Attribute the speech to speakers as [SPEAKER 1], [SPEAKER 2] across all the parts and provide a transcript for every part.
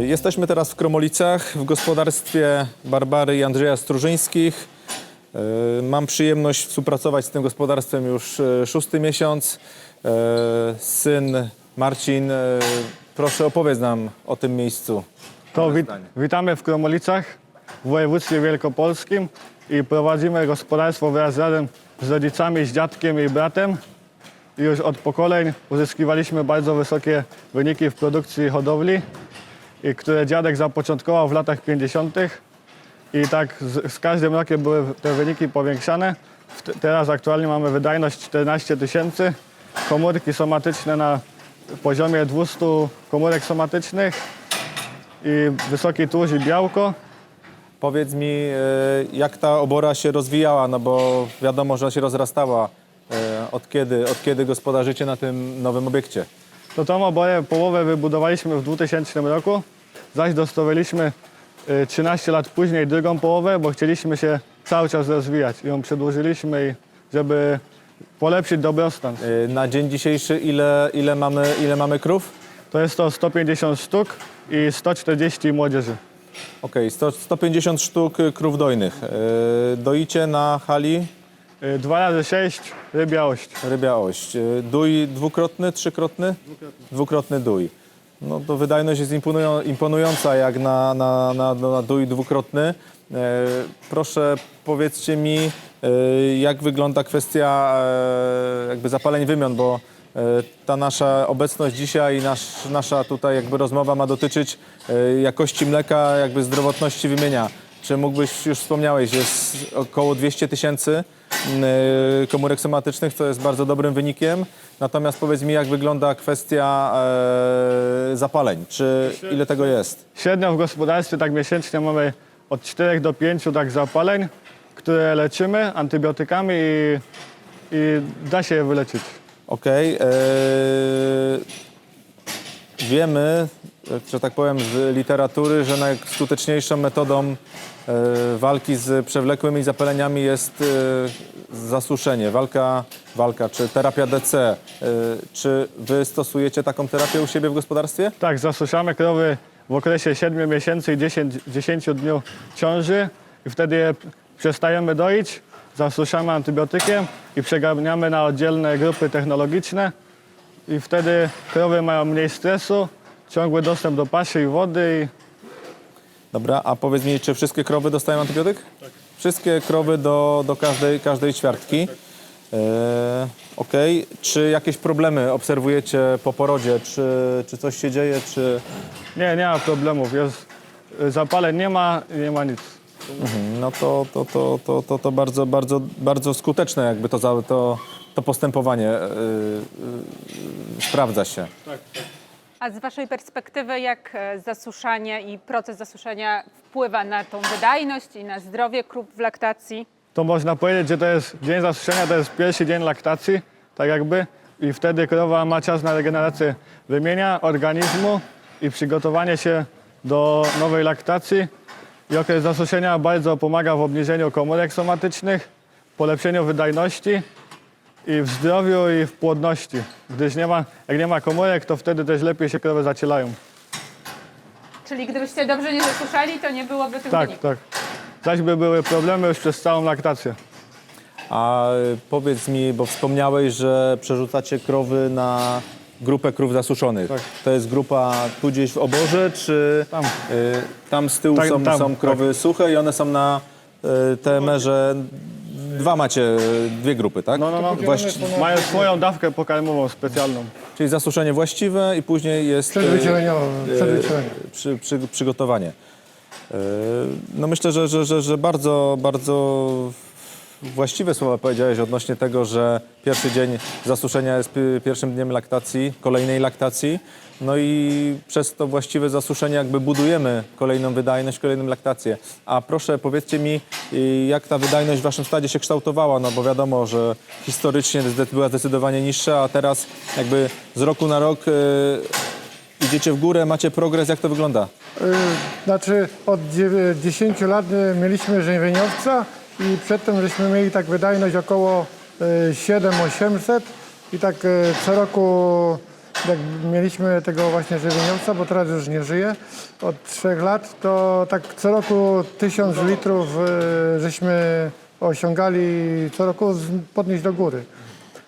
[SPEAKER 1] Jesteśmy teraz w Kromolicach w gospodarstwie Barbary i Andrzeja Strużyńskich. E, Mam przyjemność współpracować z tym gospodarstwem już e, szósty miesiąc. E, Syn Marcin, proszę opowiedz nam o tym miejscu.
[SPEAKER 2] To wit witamy w Kromolicach w województwie wielkopolskim i prowadzimy gospodarstwo wraz razem z rodzicami, z dziadkiem i bratem. Już od pokoleń uzyskiwaliśmy bardzo wysokie wyniki w produkcji hodowli, które dziadek zapoczątkował w latach 50. I tak z, z każdym rokiem były te wyniki powiększane. Teraz aktualnie mamy wydajność 14 tysięcy, komórki somatyczne na poziomie 200 komórek somatycznych i wysoki tłuszcz i białko.
[SPEAKER 1] Powiedz mi, e, jak ta obora się rozwijała, no bo wiadomo, że się rozrastała. Od kiedy, od kiedy gospodarzycie na tym nowym obiekcie?
[SPEAKER 2] To tą oborę połowę wybudowaliśmy w 2000 roku, zaś dostawiliśmy y, 13 lat później drugą połowę, bo chcieliśmy się cały czas rozwijać i ją przedłużyliśmy, żeby polepszyć dobrostan.
[SPEAKER 1] E, Na dzień dzisiejszy ile, ile, mamy, ile mamy krów?
[SPEAKER 2] To jest to 150 sztuk i 140 młodzieży.
[SPEAKER 1] Okej, 100 150 sztuk krów dojnych. E, Doicie na hali
[SPEAKER 2] 2 razy 6 rybia ość.
[SPEAKER 1] rybia ość. E, Dój dwukrotny, trzykrotny? Dwukrotny dój. No to wydajność jest imponują, imponująca jak na, na, na, na dój dwukrotny. E, proszę powiedzcie mi, e, jak wygląda kwestia e, jakby zapaleń wymion, bo e, ta nasza obecność dzisiaj i nasz, nasza tutaj jakby rozmowa ma dotyczyć e, jakości mleka, jakby zdrowotności wymienia. Czy mógłbyś, już wspomniałeś, jest około 200 tysięcy y, komórek somatycznych, co jest bardzo dobrym wynikiem. Natomiast powiedz mi, jak wygląda kwestia e, zapaleń? Czy ile tego jest?
[SPEAKER 2] Średnio w gospodarstwie tak miesięcznie mamy od 4 do 5 tak zapaleń, które leczymy antybiotykami i, i da się je wyleczyć.
[SPEAKER 1] Okej. e, wiemy, że tak powiem, z literatury, że najskuteczniejszą metodą e, walki z przewlekłymi zapaleniami jest e, zasuszenie, walka, walka czy terapia DC. E, czy wy stosujecie taką terapię u siebie w gospodarstwie?
[SPEAKER 2] Tak, zasuszamy krowy w okresie 7 miesięcy i 10, 10 dni ciąży i wtedy je przestajemy doić, zasuszamy antybiotykiem i przegarniamy na oddzielne grupy technologiczne i wtedy krowy mają mniej stresu, ciągły dostęp do paszy i wody i
[SPEAKER 1] Dobra, a powiedz mi, czy wszystkie krowy dostają antybiotyk? Tak. Wszystkie krowy do, do każdej, każdej ćwiartki. E, Okej. Czy jakieś problemy obserwujecie po porodzie? Czy, czy coś się dzieje? Czy...
[SPEAKER 2] nie, nie ma problemów, jest, zapaleń nie ma i nie ma nic.
[SPEAKER 1] No to, to, to, to, to, to bardzo, bardzo, bardzo skuteczne jakby to, za- to, to postępowanie e, e, sprawdza się.
[SPEAKER 3] A z Waszej perspektywy, jak e, zasuszanie i proces zasuszenia wpływa na tą wydajność i na zdrowie krów w laktacji?
[SPEAKER 2] To można powiedzieć, że to jest dzień zasuszenia, to jest pierwszy dzień laktacji, tak jakby. I wtedy krowa ma czas na regenerację wymienia organizmu i przygotowanie się do nowej laktacji. I okres zasuszenia bardzo pomaga w obniżeniu komórek somatycznych, polepszeniu wydajności i w zdrowiu i w płodności. Gdyż nie ma, jak nie ma komórek, to wtedy też lepiej się krowy zacielają.
[SPEAKER 3] Czyli gdybyście dobrze nie zasuszali, to nie byłoby tych
[SPEAKER 2] Tak,
[SPEAKER 3] wyników.
[SPEAKER 2] tak. Zaś by były problemy już przez całą laktację.
[SPEAKER 1] A e, powiedz mi, bo wspomniałeś, że przerzucacie krowy na grupę krów zasuszonych.
[SPEAKER 2] Tak.
[SPEAKER 1] To jest grupa tu gdzieś w oborze, czy
[SPEAKER 2] Tam.
[SPEAKER 1] y, tam z tyłu
[SPEAKER 2] Tak,
[SPEAKER 1] są,
[SPEAKER 2] tam,
[SPEAKER 1] są krowy suche i one są na y, te merze. Dwa macie, dwie grupy, tak?
[SPEAKER 2] No, no, no.
[SPEAKER 1] Właści-
[SPEAKER 2] Mają swoją dawkę pokarmową specjalną.
[SPEAKER 1] czyli zasuszenie właściwe i później jest y,
[SPEAKER 4] Przedwycieleniowe,
[SPEAKER 1] y,
[SPEAKER 4] przedwycielenie.
[SPEAKER 1] przy, przy, przygotowanie. Y, No myślę, że, że, że, że bardzo, bardzo właściwe słowa powiedziałeś odnośnie tego, że pierwszy dzień zasuszenia jest pi- pierwszym dniem laktacji, kolejnej laktacji. No i przez to właściwe zasuszenie jakby budujemy kolejną wydajność, kolejną laktację. A proszę powiedzcie mi, y, jak ta wydajność w waszym stadzie się kształtowała, no bo wiadomo, że historycznie była zdecydowanie niższa, a teraz jakby z roku na rok y, idziecie w górę, macie progres, jak to wygląda?
[SPEAKER 4] Y, Znaczy od dziewię- 10 lat y, mieliśmy żywieniowca i przedtem żeśmy mieli tak wydajność około y, 7-800 i tak y, co roku jak mieliśmy tego właśnie żywieniowca, bo teraz już nie żyje od trzech lat, to tak co roku tysiąc litrów e, żeśmy osiągali co roku podnieść do góry.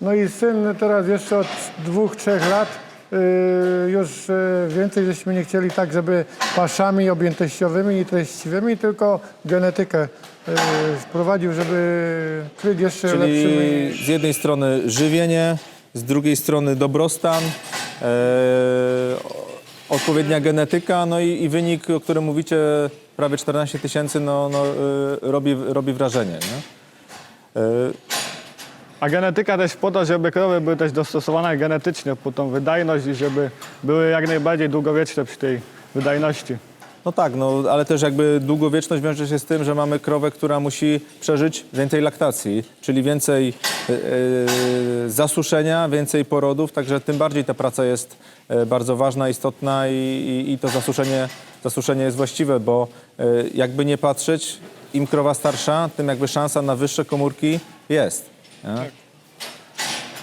[SPEAKER 4] No i syn teraz jeszcze od dwóch, trzech lat już y, więcej żeśmy nie chcieli tak, żeby paszami objętościowymi i treściwymi, tylko genetykę y, wprowadził, żeby kryć jeszcze lepszymi.
[SPEAKER 1] Czyli z jednej strony żywienie, z drugiej strony dobrostan, e, odpowiednia genetyka, no i, i wynik, o którym mówicie, prawie 14 tysięcy, no, no, e, robi, robi wrażenie. Nie? E,
[SPEAKER 2] A genetyka też po to, żeby krowy były też dostosowane genetycznie po tą wydajność i żeby były jak najbardziej długowieczne przy tej wydajności.
[SPEAKER 1] No tak, no, ale też jakby długowieczność wiąże się z tym, że mamy krowę, która musi przeżyć więcej laktacji, czyli więcej e, zasuszenia, więcej porodów, także tym bardziej ta praca jest e, bardzo ważna, istotna i, i, i to zasuszenie, zasuszenie jest właściwe, bo e, jakby nie patrzeć, im krowa starsza, tym jakby szansa na wyższe komórki jest. Nie?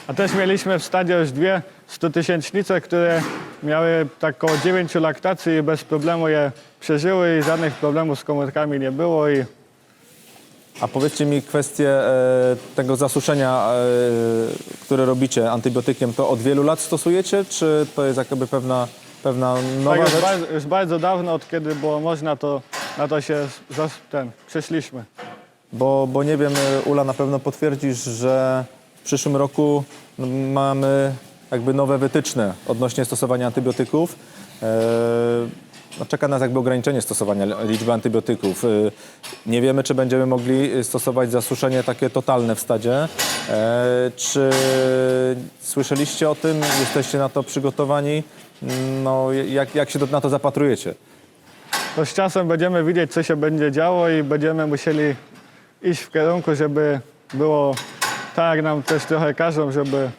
[SPEAKER 2] A też mieliśmy w stadzie już dwie 100-tysięcznice, które miały tak około 9 laktacji i bez problemu je przeżyły i żadnych problemów z komórkami nie było i
[SPEAKER 1] A powiedzcie mi kwestię e, tego zasuszenia, e, które robicie antybiotykiem, to od wielu lat stosujecie, czy to jest jakby pewna, pewna nowa
[SPEAKER 2] tak już
[SPEAKER 1] rzecz?
[SPEAKER 2] bardzo, już bardzo dawno, od kiedy było można, to na to się zas, ten, przeszliśmy.
[SPEAKER 1] Bo, bo nie wiem, e, Ula na pewno potwierdzisz, że w przyszłym roku mamy jakby nowe wytyczne odnośnie stosowania antybiotyków. E, no czeka nas jakby ograniczenie stosowania li- liczby antybiotyków. E, nie wiemy, czy będziemy mogli stosować zasuszenie takie totalne w stadzie. Czy słyszeliście o tym? Jesteście na to przygotowani? No, jak, jak się na to zapatrujecie?
[SPEAKER 2] To z czasem będziemy widzieć, co się będzie działo i będziemy musieli iść w kierunku, żeby było tak, nam też trochę każą, żeby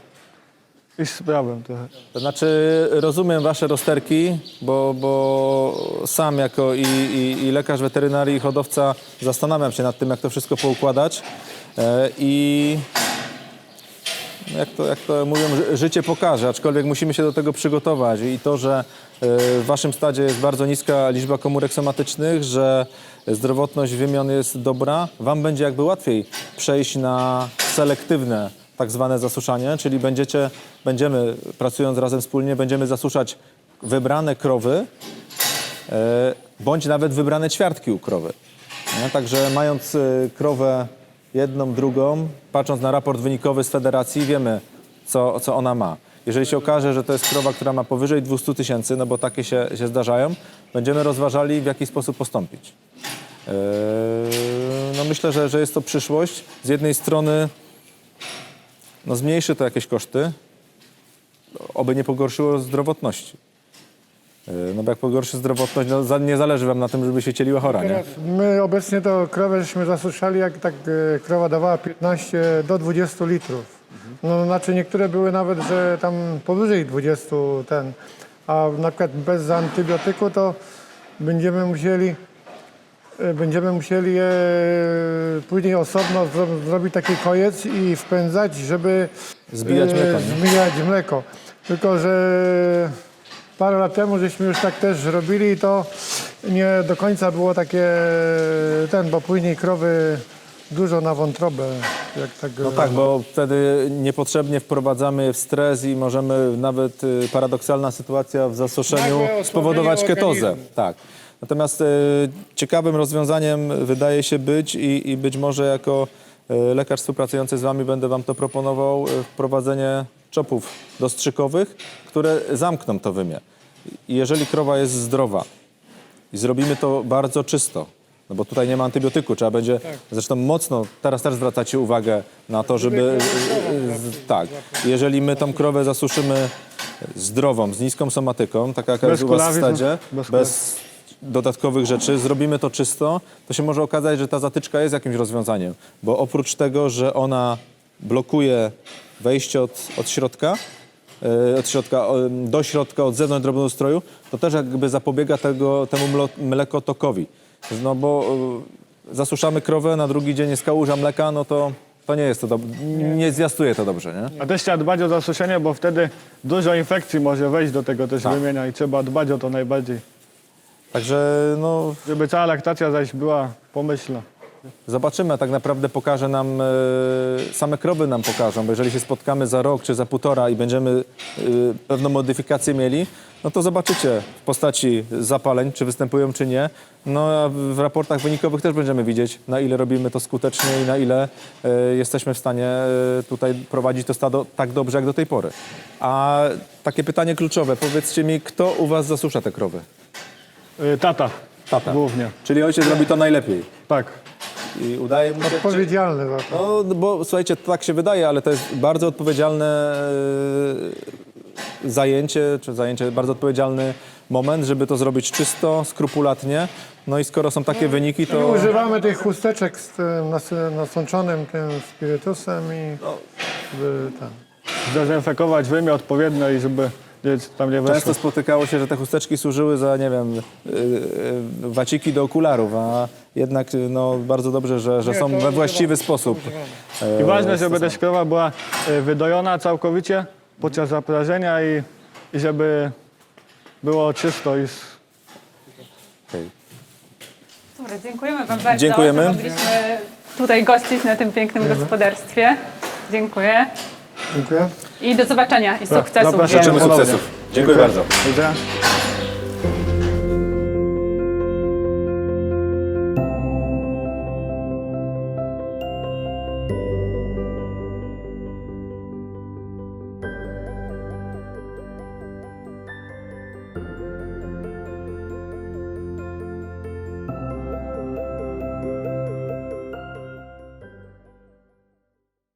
[SPEAKER 2] iść z prawem trochę.
[SPEAKER 1] To znaczy, rozumiem wasze rozterki, bo, bo sam jako i, i, i lekarz weterynarii i hodowca zastanawiam się nad tym, jak to wszystko poukładać. E, I jak to, jak to mówią, ży- życie pokaże, aczkolwiek musimy się do tego przygotować. I to, że e, w waszym stadzie jest bardzo niska liczba komórek somatycznych, że zdrowotność wymion jest dobra, wam będzie jakby łatwiej przejść na selektywne tak zwane zasuszanie, czyli będziecie, będziemy, pracując razem wspólnie, będziemy zasuszać wybrane krowy, e, bądź nawet wybrane ćwiartki u krowy. Także mając e, krowę jedną, drugą, patrząc na raport wynikowy z federacji, wiemy, co, co ona ma. Jeżeli się okaże, że to jest krowa, która ma powyżej 200 tysięcy, no bo takie się, się zdarzają, będziemy rozważali, w jaki sposób postąpić. E, no myślę, że, że jest to przyszłość. Z jednej strony no zmniejszy to jakieś koszty, oby nie pogorszyło zdrowotności. E, No bo jak pogorszy zdrowotność, no za- nie zależy wam na tym, żeby się cieliła chora, nie?
[SPEAKER 4] My obecnie to krowę żeśmy zasuszali, jak tak e, krowa dawała 15 do 20 litrów. No znaczy niektóre były nawet, że tam powyżej 20 ten, a na przykład bez antybiotyku to będziemy musieli e, będziemy musieli je później osobno zro- zrobić taki kojec i wpędzać, żeby
[SPEAKER 1] Zbijać
[SPEAKER 4] e,
[SPEAKER 1] mleko, nie?
[SPEAKER 4] Mleko. Tylko, że parę lat temu żeśmy już tak też robili i to nie do końca było takie ten, bo później krowy dużo na wątrobę. Jak tak,
[SPEAKER 1] No tak, bo wtedy niepotrzebnie wprowadzamy je w stres i możemy nawet y, paradoksalna sytuacja w
[SPEAKER 4] Nagłe osłabienie
[SPEAKER 1] spowodować ketozę.
[SPEAKER 4] organizmu.
[SPEAKER 1] Tak. Natomiast y, ciekawym rozwiązaniem wydaje się być i, i być może jako y, lekarz współpracujący z Wami będę Wam to proponował y, wprowadzenie czopów dostrzykowych, które zamkną to wymię. I jeżeli krowa jest zdrowa, i zrobimy to bardzo czysto. No bo tutaj nie ma antybiotyku, trzeba będzie, zresztą mocno, teraz też zwracacie uwagę na to, żeby, z- tak, jeżeli my tą krowę zasuszymy zdrową, z niską somatyką, taka jaka
[SPEAKER 2] Bez
[SPEAKER 1] jest u was w
[SPEAKER 2] kulawic,
[SPEAKER 1] stadzie,
[SPEAKER 2] bez
[SPEAKER 1] bez dodatkowych rzeczy, zrobimy to czysto, to się może okazać, że ta zatyczka jest jakimś rozwiązaniem, bo oprócz tego, że ona blokuje wejście od, od środka, e, od środka o, do środka, od zewnątrz drobnoustroju, to też jakby zapobiega tego, temu mlo- mlekotokowi. No bo e, zasuszamy krowę, na drugi dzień jest kałuża mleka, no to To nie jest to dob- nie zwiastuje to dobrze, nie?
[SPEAKER 2] A też trzeba dbać o zasuszenie, bo wtedy dużo infekcji może wejść do tego też wymienia i trzeba dbać o to najbardziej.
[SPEAKER 1] Także no,
[SPEAKER 2] Żeby cała laktacja zaś była pomyślna.
[SPEAKER 1] Zobaczymy, a tak naprawdę pokaże nam, e, same krowy nam pokażą, bo jeżeli się spotkamy za rok czy za półtora i będziemy e, pewną modyfikację mieli, no to zobaczycie w postaci zapaleń, czy występują, czy nie. No a w- w raportach wynikowych też będziemy widzieć, na ile robimy to skutecznie i na ile e, jesteśmy w stanie e, tutaj prowadzić to stado tak dobrze, jak do tej pory. A takie pytanie kluczowe, powiedzcie mi, kto u was zasusza te krowy?
[SPEAKER 2] Y, Tata.
[SPEAKER 1] Tata.
[SPEAKER 2] Głównie.
[SPEAKER 1] Czyli ojciec robi to najlepiej
[SPEAKER 2] Tak.
[SPEAKER 1] I udaje mu się...
[SPEAKER 4] Odpowiedzialny za to.
[SPEAKER 1] No, bo słuchajcie, tak się wydaje, ale to jest bardzo odpowiedzialne e, zajęcie, czy zajęcie, bardzo odpowiedzialny moment, żeby to zrobić czysto, skrupulatnie. No i skoro są takie wyniki, to
[SPEAKER 4] używamy tych chusteczek z tym nas, nasączonym tym spirytusem i żeby tam.
[SPEAKER 2] Zdezynfekować wymię odpowiednio i żeby tam nie weszło.
[SPEAKER 1] często spotykało się, że te chusteczki służyły za, nie wiem, y, y, waciki do okularów, a jednak no, bardzo dobrze, że, że są we właściwy sposób. e,
[SPEAKER 2] I ważne, żeby
[SPEAKER 1] stosowane.
[SPEAKER 2] też krowa była y, wydojona całkowicie podczas zaprażenia i, i żeby było czysto i
[SPEAKER 1] Okej.
[SPEAKER 3] Dobra, dziękujemy Wam bardzo,
[SPEAKER 1] Dziękujemy.
[SPEAKER 3] że mogliśmy tutaj gościć na tym pięknym gospodarstwie. Dziękuję.
[SPEAKER 4] Dziękuję.
[SPEAKER 3] I do zobaczenia i sukcesów.
[SPEAKER 2] zapraszamy.
[SPEAKER 1] Życzymy sukcesów. Dziękuję bardzo.
[SPEAKER 2] widzenia.